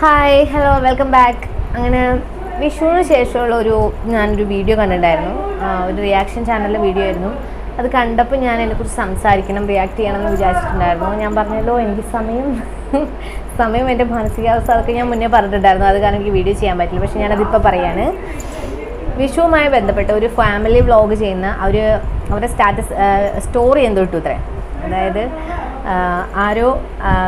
Hi hello welcome back അങ്ങനെ വിഷുവിന് ശേഷമുള്ള ഒരു ഞാനൊരു വീഡിയോ കണ്ടിട്ടുണ്ടായിരുന്നു. ഒരു റിയാക്ഷൻ ചാനലിലെ വീഡിയോ ആയിരുന്നു. അത് കണ്ടപ്പോൾ ഞാൻ അതിനെക്കുറിച്ച് സംസാരിക്കണം റിയാക്ട് ചെയ്യണം എന്ന് വിചാരിച്ചിട്ടുണ്ടായിരുന്നു. ഞാൻ പറഞ്ഞല്ലോ എനിക്ക് സമയം സമയം എന്റെ മാനസികാവസ്ഥ അതൊക്കെ ഞാൻ മുന്നേ പറഞ്ഞിട്ടുണ്ടായിരുന്നു. അത് കാരണം എനിക്ക് വീഡിയോ ചെയ്യാൻ പറ്റില്ല. പക്ഷേ ഞാനതിപ്പോൾ പറയാണ്. വിഷുവുമായി ബന്ധപ്പെട്ട് ഒരു ഫാമിലി വ്ളോഗ് ചെയ്യുന്ന അവർ അവരുടെ സ്റ്റാറ്റസ് സ്റ്റോറി എന്തോ ഇട്ടു അതായത് ആരോ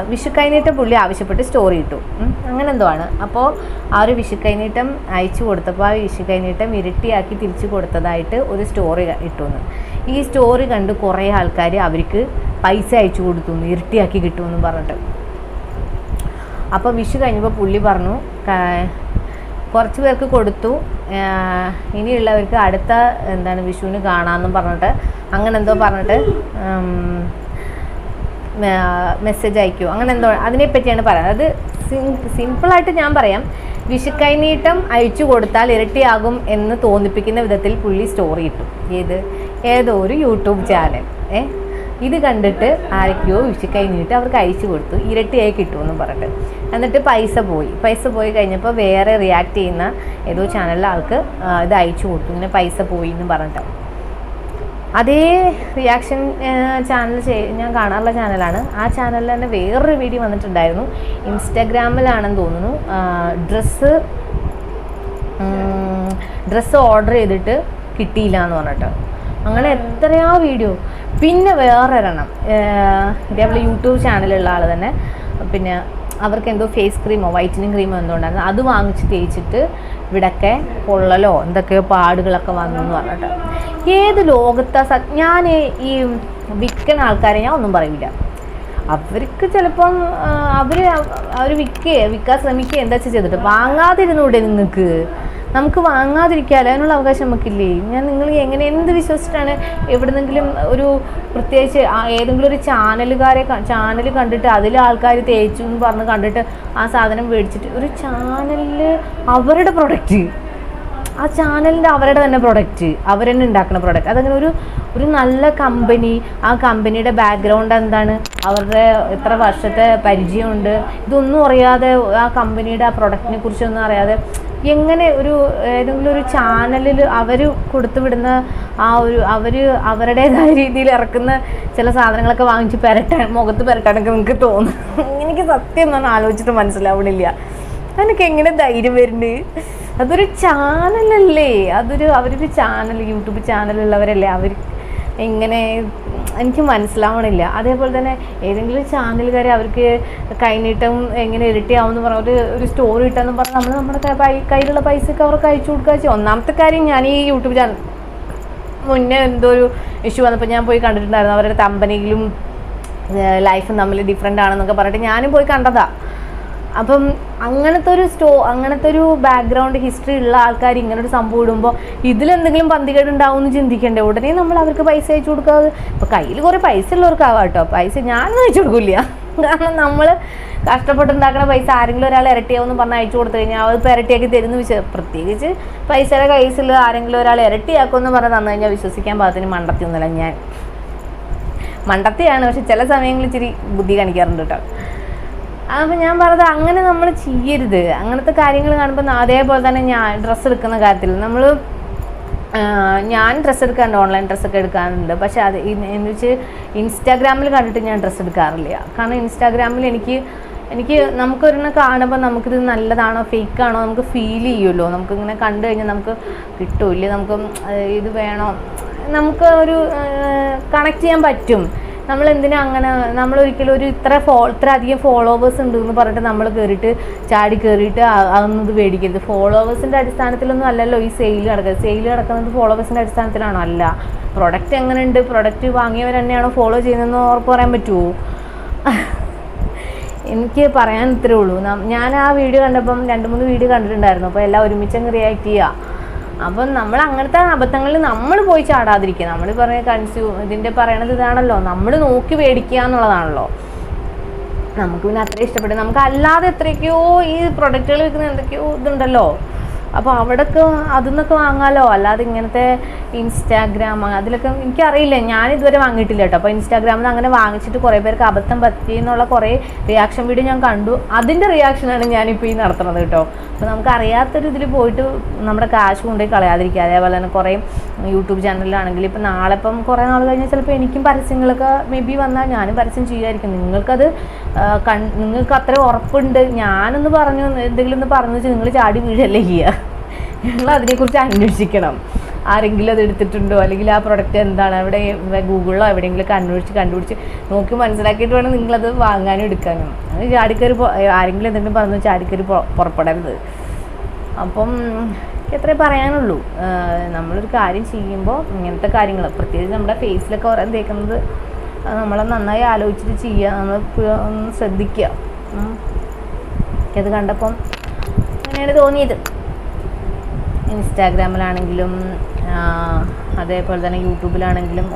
വിഷുക്കൈനീട്ടം വിഷു പുള്ളി ആവശ്യപ്പെട്ട് സ്റ്റോറി ഇട്ടു. അങ്ങനെ എന്തോ ആണ് അപ്പോൾ ആ ഒരു വിഷു കൈനീട്ടം അയച്ചു കൊടുത്തപ്പോൾ ആ വിഷു കൈനീട്ടം ഇരട്ടിയാക്കി തിരിച്ചു കൊടുത്തതായിട്ട് ഒരു സ്റ്റോറി ഇട്ടു എന്ന് ഈ സ്റ്റോറി കണ്ട് കുറേ ആൾക്കാർ അവർക്ക് പൈസ അയച്ചു കൊടുത്തു ഇരട്ടിയാക്കി കിട്ടുമെന്ന് പറഞ്ഞിട്ട്. അപ്പോൾ വിഷു കഴിഞ്ഞപ്പോൾ പുള്ളി പറഞ്ഞു "ക- കുറച്ച് പേർക്ക് കൊടുത്തു ഇനിയുള്ളവർക്ക് അടുത്ത എന്താണ് വിഷുവിന് കാണാമെന്നും പറഞ്ഞിട്ട് അങ്ങനെ എന്തോ പറഞ്ഞിട്ട് മെസ്സേജ് അയക്കുമോ അങ്ങനെ എന്തോ അതിനെപ്പറ്റിയാണ് പറയുന്നത്. അത് സിമ്പിളായിട്ട് ഞാൻ പറയാം. വിഷുക്കൈനീട്ടം അയച്ചു കൊടുത്താൽ ഇരട്ടിയാകും എന്ന് തോന്നിപ്പിക്കുന്ന വിധത്തിൽ പുള്ളി സ്റ്റോറി ഇട്ടു. ഏത്? ഏതോ ഒരു യൂട്യൂബ് ചാനൽ ഏ? ഇത് കണ്ടിട്ട് ആരൊക്കെയോ വിഷുക്കൈ നീട്ടി അവർക്ക് അയച്ചു കൊടുത്തു. ഇരട്ടിയായി കിട്ടുമെന്ന് പറഞ്ഞിട്ട്. എന്നിട്ട് പൈസ പോയി. പൈസ പോയി കഴിഞ്ഞപ്പോൾ വേറെ റിയാക്ട് ചെയ്യുന്ന ഏതോ ചാനലിലെ ആൾക്ക് ഇത് അയച്ചു കൊടുത്തു. ഇങ്ങനെ പൈസ പോയി എന്ന് പറഞ്ഞിട്ട് അതേ റിയാക്ഷൻ ചാനൽ ഞാൻ കാണാറുള്ള ചാനലാണ് ആ ചാനലിൽ തന്നെ വേറൊരു വീഡിയോ വന്നിട്ടുണ്ടായിരുന്നു. ഇൻസ്റ്റാഗ്രാമിലാണെന്ന് തോന്നുന്നു. ഡ്രസ്സ് ഡ്രസ്സ് ഓർഡർ ചെയ്തിട്ട് കിട്ടിയില്ല എന്ന് പറഞ്ഞിട്ട്. അങ്ങനെ എത്രയാ വീഡിയോ പിന്നെ വേറൊരെണ്ണം. ഇതേപോലെ യൂട്യൂബ് ചാനലുള്ള ആൾ തന്നെ. പിന്നെ അവർക്ക് എന്തോ ഫേസ് ക്രീമോ വൈറ്റനിങ് ക്രീമോ എന്തോ ഉണ്ടായിരുന്നു. അത് വാങ്ങിച്ച് തേച്ചിട്ട് ഇവിടൊക്കെ പൊള്ളലോ എന്തൊക്കെയോ പാടുകളൊക്കെ വന്നു എന്ന് പറഞ്ഞിട്ട്. ഏത് ലോകത്താ സ ഞാൻ ഈ വിൽക്കുന്ന ആൾക്കാരെ ഞാൻ ഒന്നും പറയില്ല അവർക്ക് ചിലപ്പം അവർ അവർ വിൽക്കുക വിൽക്കാൻ ശ്രമിക്കുക എന്താ ചെയ്തിട്ട്? വാങ്ങാതിരുന്നൂടെ നിങ്ങൾക്ക്? നമുക്ക് വാങ്ങാതിരിക്കാൻ അതിനുള്ള അവകാശം നമുക്കില്ലേ? ഞാൻ നിങ്ങൾ എങ്ങനെ എന്ത് വിശ്വസിച്ചിട്ടാണ് എവിടെന്നെങ്കിലും ഒരു പ്രത്യേകിച്ച് ഏതെങ്കിലും ഒരു ചാനലുകാരെ ചാനൽ കണ്ടിട്ട് അതിൽ ആൾക്കാർ തേച്ചു എന്ന് പറഞ്ഞ് കണ്ടിട്ട് ആ സാധനം മേടിച്ചിട്ട് ഒരു ചാനലിൽ അവരുടെ പ്രൊഡക്റ്റ് ആ ചാനലിന്റെ അവരുടെ തന്നെ പ്രൊഡക്റ്റ് അവർ തന്നെ ഉണ്ടാക്കുന്ന പ്രൊഡക്റ്റ് അതങ്ങനെ ഒരു ഒരു നല്ല കമ്പനി ആ കമ്പനിയുടെ ബാക്ക്ഗ്രൗണ്ട് എന്താണ്? അവരുടെ എത്ര വർഷത്തെ പരിചയമുണ്ട്? ഇതൊന്നും അറിയാതെ ആ കമ്പനിയുടെ ആ പ്രൊഡക്റ്റിനെ കുറിച്ചൊന്നും അറിയാതെ എങ്ങനെ ഒരു ഏതെങ്കിലും ഒരു ചാനലിൽ അവർ കൊടുത്തുവിടുന്ന ആ ഒരു അവർ അവരുടേതായ രീതിയിൽ ഇറക്കുന്ന ചില സാധനങ്ങളൊക്കെ വാങ്ങിച്ച് പെരട്ടാൻ മുഖത്ത് പെരട്ടാനൊക്കെ നിങ്ങൾക്ക് തോന്നും. എനിക്ക് സത്യം ഒന്നും ആലോചിച്ചിട്ട് മനസ്സിലാവണില്ല. എനിക്ക് എങ്ങനെ ധൈര്യം വരുന്നുണ്ട് അതൊരു ചാനലല്ലേ അതൊരു അവരൊരു ചാനൽ യൂട്യൂബ് ചാനലുള്ളവരല്ലേ അവർ എങ്ങനെ എനിക്ക് മനസ്സിലാവണില്ല. അതേപോലെ തന്നെ ഏതെങ്കിലും ചാനലുകാർ അവർക്ക് കൈനീട്ടം എങ്ങനെ ഇരട്ടിയാവുമെന്ന് പറഞ്ഞ ഒരു ഒരു സ്റ്റോറി ഇട്ടെന്ന് പറഞ്ഞാൽ നമ്മൾ നമ്മുടെ കയ്യിലുള്ള പൈസയൊക്കെ അവർക്ക് അയച്ചു കൊടുക്കുക ചെയ്യും. ഒന്നാമത്തെ കാര്യം ഞാൻ ഈ യൂട്യൂബ് ചാനൽ മുന്നേ എന്തോ ഒരു ഇഷ്യൂ വന്നപ്പോൾ ഞാൻ പോയി കണ്ടിട്ടുണ്ടായിരുന്നു. അവരുടെ കമ്പനിയിലും ലൈഫും തമ്മിൽ ഡിഫറെന്റ് ആണെന്നൊക്കെ പറഞ്ഞിട്ട് ഞാനും പോയി കണ്ടതാ. അപ്പം അങ്ങനത്തെ ഒരു സ്റ്റോ അങ്ങനത്തെ ഒരു ബാക്ക്ഗ്രൗണ്ട് ഹിസ്റ്ററി ഉള്ള ആൾക്കാർ ഇങ്ങനെ ഒരു സംഭവം ഇടുമ്പോൾ ഇതിലെന്തെങ്കിലും പന്തികേട് ഉണ്ടാവും എന്ന് ചിന്തിക്കണ്ടേ? ഉടനെ നമ്മൾ അവർക്ക് പൈസ അയച്ചു കൊടുക്കാതെ ഇപ്പം കയ്യിൽ കുറേ പൈസ ഉള്ളവർക്കാവാം കേട്ടോ. പൈസ ഞാനൊന്നും അയച്ചു കൊടുക്കില്ല. കാരണം നമ്മൾ കഷ്ടപ്പെട്ടുണ്ടാക്കുന്ന പൈസ ആരെങ്കിലും ഒരാൾ ഇരട്ടിയാവെന്ന് പറഞ്ഞ് അയച്ചു കൊടുത്തു കഴിഞ്ഞാൽ അത് ഇപ്പോൾ ഇരട്ടിയാക്കി തരുന്നു വിശ്വ പ്രത്യേകിച്ച് പൈസയുടെ കൈസിൽ ആരെങ്കിലും ഒരാൾ ഇരട്ടിയാക്കുമെന്ന് പറഞ്ഞ് തന്നു കഴിഞ്ഞാൽ വിശ്വസിക്കാൻ പാകത്തിന് മണ്ടത്തി ഒന്നുമില്ല ഞാൻ മണ്ടത്തിയാണ് പക്ഷെ ചില സമയങ്ങളിൽ ഇച്ചിരി ബുദ്ധി കാണിക്കാറുണ്ട് കേട്ടോ. അപ്പം ഞാൻ പറഞ്ഞത് അങ്ങനെ നമ്മൾ ചെയ്യരുത്. അങ്ങനത്തെ കാര്യങ്ങൾ കാണുമ്പോൾ അതേപോലെ തന്നെ ഞാൻ ഡ്രസ്സ് എടുക്കുന്ന കാര്യത്തിൽ നമ്മൾ ഞാൻ ഡ്രസ്സ് എടുക്കാറുണ്ട് ഓൺലൈൻ ഡ്രസ്സൊക്കെ എടുക്കാറുണ്ട്. പക്ഷേ അത് എന്ന് വെച്ച് ഇൻസ്റ്റാഗ്രാമിൽ കണ്ടിട്ട് ഞാൻ ഡ്രസ്സ് എടുക്കാറില്ല. കാരണം ഇൻസ്റ്റാഗ്രാമിൽ എനിക്ക് എനിക്ക് നമുക്കൊരെണ്ണം കാണുമ്പോൾ നമുക്കിത് നല്ലതാണോ ഫേക്ക് ആണോ നമുക്ക് ഫീൽ ചെയ്യുമല്ലോ. നമുക്കിങ്ങനെ കണ്ടു കഴിഞ്ഞാൽ നമുക്ക് കിട്ടൂല്ലേ. നമുക്ക് ഇത് വേണോ? നമുക്ക് ഒരു കണക്ട് ചെയ്യാൻ പറ്റും. നമ്മൾ എന്തിനാ അങ്ങനെ നമ്മൾ ഒരിക്കലും ഒരു ഇത്ര ഫോ ഇത്ര അധികം ഫോളോവേഴ്സ് ഉണ്ട് എന്ന് പറഞ്ഞിട്ട് നമ്മൾ കയറിയിട്ട് ചാടി കയറിയിട്ട് അതൊന്നും ഇത് മേടിക്കരുത് ഫോളോവേഴ്സിന്റെ അടിസ്ഥാനത്തിലൊന്നും അല്ലല്ലോ ഈ സെയിൽ നടക്കുന്നത്. സെയിൽ നടക്കുന്നത് ഫോളോവേഴ്സിന്റെ അടിസ്ഥാനത്തിലാണോ? അല്ല. പ്രൊഡക്റ്റ് എങ്ങനെയുണ്ട്? പ്രൊഡക്റ്റ് വാങ്ങിയവർ തന്നെയാണോ ഫോളോ ചെയ്യുന്നതെന്ന് ഉറപ്പ് പറയാൻ പറ്റുമോ എനിക്ക് പറയാൻ ഇത്രേ ഉള്ളൂ. ഞാൻ ആ വീഡിയോ കണ്ടപ്പം രണ്ട് മൂന്ന് വീഡിയോ കണ്ടിട്ടുണ്ടായിരുന്നു. അപ്പോൾ എല്ലാം ഒരുമിച്ചങ്ങ് റിയാക്ട് ചെയ്യുക അപ്പം നമ്മൾ അങ്ങനത്തെ അബദ്ധങ്ങളിൽ നമ്മൾ പോയി ചാടാതിരിക്കുക. നമ്മൾ പറയുന്ന കൺസ്യൂ ഇതിന്റെ പറയണത് ഇതാണല്ലോ. നമ്മൾ നോക്കി മേടിക്കുക എന്നുള്ളതാണല്ലോ. നമുക്ക് പിന്നെ അത്ര ഇഷ്ടപ്പെട്ടു നമുക്ക് അല്ലാതെ എത്രയൊക്കെയോ ഈ പ്രൊഡക്റ്റുകൾ വിൽക്കുന്ന എന്തൊക്കെയോ ഇതുണ്ടല്ലോ. അപ്പോൾ അവിടെയൊക്കെ അതിന്നൊക്കെ വാങ്ങാമല്ലോ അല്ലാതെ ഇങ്ങനത്തെ ഇൻസ്റ്റാഗ്രാം അതിലൊക്കെ എനിക്കറിയില്ല. ഞാൻ ഇതുവരെ വാങ്ങിയിട്ടില്ല കേട്ടോ. അപ്പോൾ ഇൻസ്റ്റാഗ്രാമിൽ അങ്ങനെ വാങ്ങിച്ചിട്ട് കുറേ പേർക്ക് അബദ്ധം പറ്റി എന്നുള്ള കുറേ റിയാക്ഷൻ വീഡിയോ ഞാൻ കണ്ടു. അതിന്റെ റിയാക്ഷനാണ് ഞാനിപ്പോൾ ഈ നടത്തുന്നത് കേട്ടോ. അപ്പോൾ നമുക്ക് അറിയാത്തൊരു ഇതിൽ പോയിട്ട് നമ്മുടെ കാശ് കൊണ്ടുപോയി കളയാതിരിക്കുക. അതേപോലെ തന്നെ കുറേ യൂട്യൂബ് ചാനലിലാണെങ്കിൽ ഇപ്പം നാളെ ഇപ്പം കുറേ നാൾ കഴിഞ്ഞാൽ ചിലപ്പോൾ എനിക്കും പരസ്യങ്ങളൊക്കെ മേ ബി വന്നാൽ ഞാനും പരസ്യം ചെയ്യുമായിരിക്കും. നിങ്ങൾക്കത് കൺ നിങ്ങൾക്ക് അത്ര ഉറപ്പുണ്ട്. ഞാനൊന്ന് പറഞ്ഞു എന്തെങ്കിലും ഒന്ന് പറഞ്ഞു വെച്ചാൽ നിങ്ങൾ ചാടി വീഴല്ലേ ചെയ്യുക നിങ്ങൾ അതിനെക്കുറിച്ച് അന്വേഷിക്കണം. ആരെങ്കിലും അത് എടുത്തിട്ടുണ്ടോ? അല്ലെങ്കിൽ ആ പ്രൊഡക്റ്റ് എന്താണ്? അവിടെ ഗൂഗിളിലോ എവിടെയെങ്കിലും അന്വേഷിച്ച് കണ്ടുപിടിച്ച് നോക്കി മനസ്സിലാക്കിയിട്ട് വേണം നിങ്ങളത് വാങ്ങാനും എടുക്കാനും. ചാടിക്കറി ആരെങ്കിലും എന്തെങ്കിലും പറഞ്ഞു ചാടിക്കറി പുറപ്പെടരുത്. അപ്പം എത്രേ പറയാനുള്ളൂ. നമ്മളൊരു കാര്യം ചെയ്യുമ്പോൾ ഇങ്ങനത്തെ കാര്യങ്ങൾ പ്രത്യേകിച്ച് നമ്മുടെ ഫേസിലൊക്കെ ഓരോ തേക്കുന്നത് അത് നമ്മളെ നന്നായി ആലോചിച്ചിട്ട് ചെയ്യുക നമ്മൾ ശ്രദ്ധിക്കുക. എനിക്കത് കണ്ടപ്പം അങ്ങനെയാണ് തോന്നിയത്. ഇൻസ്റ്റാഗ്രാമിലാണെങ്കിലും അതേപോലെ തന്നെ യൂട്യൂബിലാണെങ്കിലും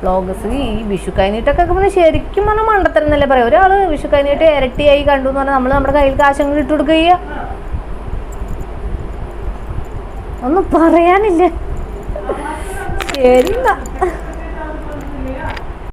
വ്ളോഗസ് ഈ വിഷു കൈനീട്ടൊക്കെ പറഞ്ഞാൽ ശരിക്കും പറഞ്ഞാൽ മണ്ടത്തരം എന്നല്ലേ പറയാം. ഒരാൾ വിഷു കൈനീട്ട് ഇരട്ടിയായി കണ്ടു എന്ന് പറഞ്ഞാൽ നമ്മൾ നമ്മുടെ കയ്യിൽ കാശങ്ങൾ ഇട്ട് കൊടുക്കുക ഒന്നും പറയാനില്ല. ശരി